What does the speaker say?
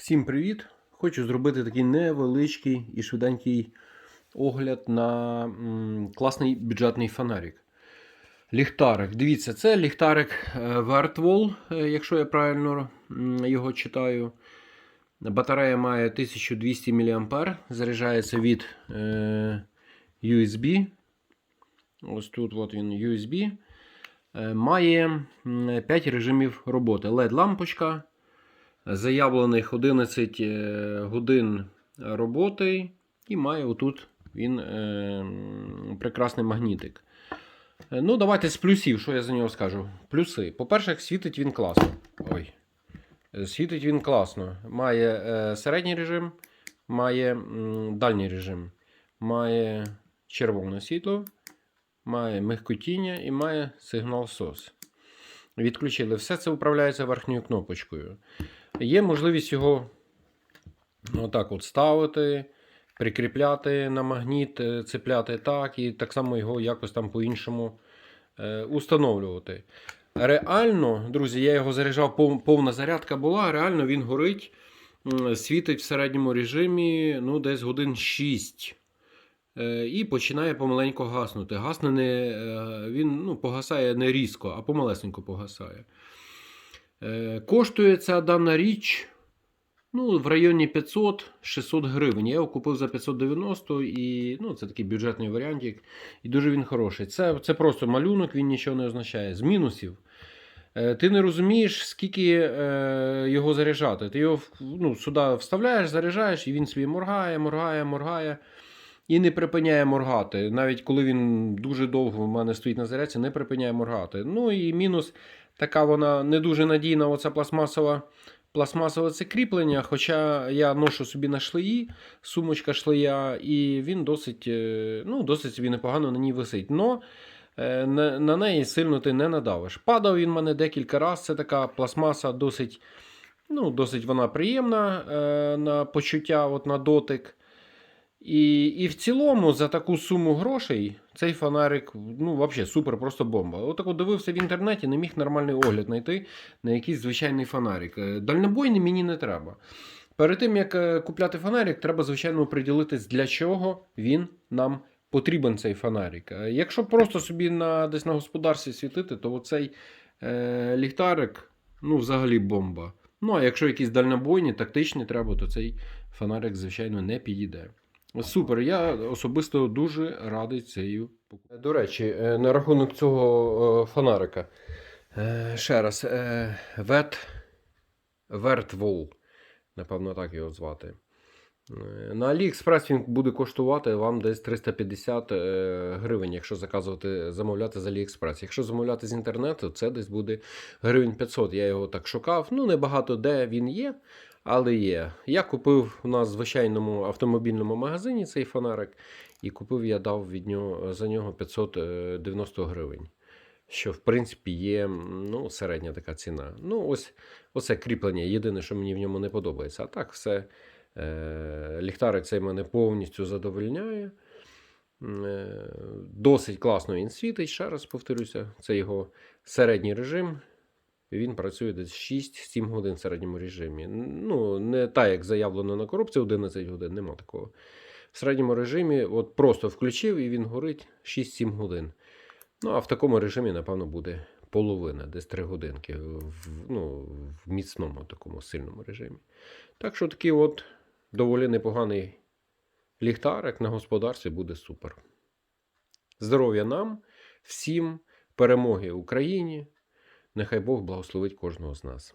Всім привіт! Хочу зробити такий невеличкий і швиденький огляд на класний бюджетний фонарик. Ліхтарик. Дивіться, це ліхтарик е, Vertwall, е, якщо я правильно його читаю. Батарея має 1200 мА, заряджається від е, USB. Ось тут от він USB. Е, Має 5 режимів роботи. LED-лампочка. Заявлених 11 е, годин роботи. І має отут він е, прекрасний магнітик. Е, Ну, давайте з плюсів, що я за нього скажу. Плюси. По-перше, світить він класно. Ой. Е, Світить він класно. Має е, середній режим, має м, дальній режим, має червоне світло, має мигкотіння і має сигнал SOS. Відключили. Все це управляється верхньою кнопочкою. Є можливість його отак от ставити, прикріпляти на магніт, е, цепляти так, і так само його якось там по-іншому е, установлювати. Реально, друзі, я його заряджав, повна зарядка була. Реально він горить, світить в середньому режимі ну, десь годин 6. Е, І починає помаленьку гаснути. Гасне не, він ну, погасає не різко, а помалесенько погасає. Е, Коштує ця дана річ ну, в районі 500-600 гривень. Я його купив за 590 і ну, це такий бюджетний варіантик. І дуже він хороший. Це, це просто малюнок, він нічого не означає. З мінусів. Е, Ти не розумієш, скільки е, його заряджати. Ти його ну, сюди вставляєш, заряджаєш, і він собі моргає, моргає, моргає. І не припиняє моргати. Навіть коли він дуже довго в мене стоїть на зарядці, не припиняє моргати. Ну і мінус, така вона не дуже надійна, оця пластмасова. Пластмасове це кріплення, хоча я ношу собі на шлеї, сумочка шлея, і він досить е, ну, досить собі непогано на ній висить. Но е, на, неї сильно ти не надавиш. Падав він мене декілька разів. Це така пластмаса досить, ну, досить вона приємна е, на почуття, от на дотик. І, і в цілому за таку суму грошей цей фонарик ну, взагалі супер, просто бомба. Отак от дивився в інтернеті, не міг нормальний огляд знайти на якийсь звичайний фонарик. Е, Дальнобойний мені не треба. Перед тим як е, купляти фонарик, треба, звичайно, приділитись, для чого він нам потрібен, цей фонарик. Е, Якщо просто собі на, десь на господарстві світити, то оцей е, ліхтарик ну, взагалі бомба. Ну, а якщо якісь дальнобойні, тактичні треба, то цей фонарик, звичайно, не підійде. Супер, я особисто дуже радий цією покупкою. До речі, е, на рахунок цього е, фонарика. Е, Ще раз, Вет Вертвол, напевно, так його звати. На AliExpress він буде коштувати вам десь 350 е, гривень, якщо заказувати, замовляти з AliExpress. Якщо замовляти з інтернету, це десь буде гривень 500. Я його так шукав. Ну, небагато де він є, але є. Я купив у нас в звичайному автомобільному магазині цей фонарик, і купив я дав від нього за нього 590 гривень. Що, в принципі, є ну, середня така ціна. Ну, ось оце кріплення. Єдине, що мені в ньому не подобається. А так, все. Е, ліхтарик цей мене повністю задовольняє. Е, Досить класно він світить. Ще раз повторюся, це його середній режим. Він працює десь 6-7 годин в середньому режимі. Ну, не так, як заявлено на коробці 11 годин, нема такого. В середньому режимі от просто включив і він горить 6-7 годин. Ну, а в такому режимі, напевно, буде половина, десь 3 годинки в, ну, в міцному такому сильному режимі. Так що такий от доволі непоганий ліхтарик на господарстві буде супер. Здоров'я нам, всім, перемоги Україні. Нехай Бог благословить кожного з нас.